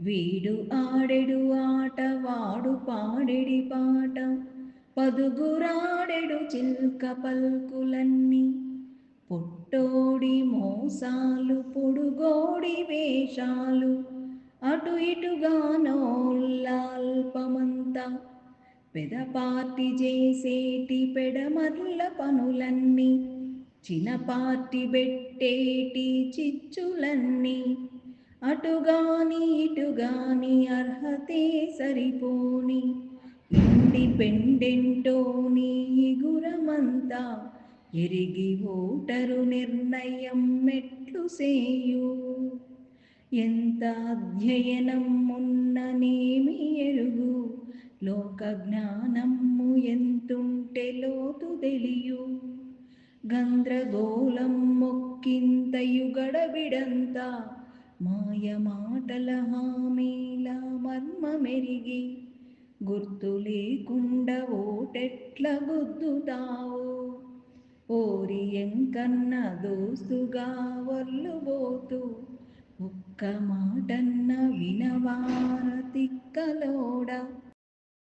వీడు ఆడెడు ఆట వాడు పాడెడి పాట. పదుగురాడెడు చిల్క పల్కులన్నీ. పొట్టోడి మోసాలు పొడుగోడి వేషాలు. అటు ఇటుగానోల్లాల్పమంతా పెదపాటి చేసేటి పెడమర్ల పనులన్నీ. చిన్నపాటి పెట్టేటి చిచ్చులన్నీ. అటుగాని ఇటుగాని అర్హతే సరిపోని. ఇండిపెండెంటోని గురమంతా ఎరిగి ఓటరు నిర్ణయం మెట్లు సేయు. ఎంత అధ్యయనం ఉన్ననేమి ఎరుగు? లోక జ్ఞానము ఎంతుంటే లోతు తెలియు? గంద్రగోళం మొక్కింతయు గడబిడంతా మాయ మాటల హామీల మర్మమెరిగి గుర్తు లేకుండా ఓటెట్ల గుద్దుతావు ఓరి ఎంకన్న దోస్తుగా వర్లుబోతూ ఒక్క మాటన్న వినవార తిక్కలోడా.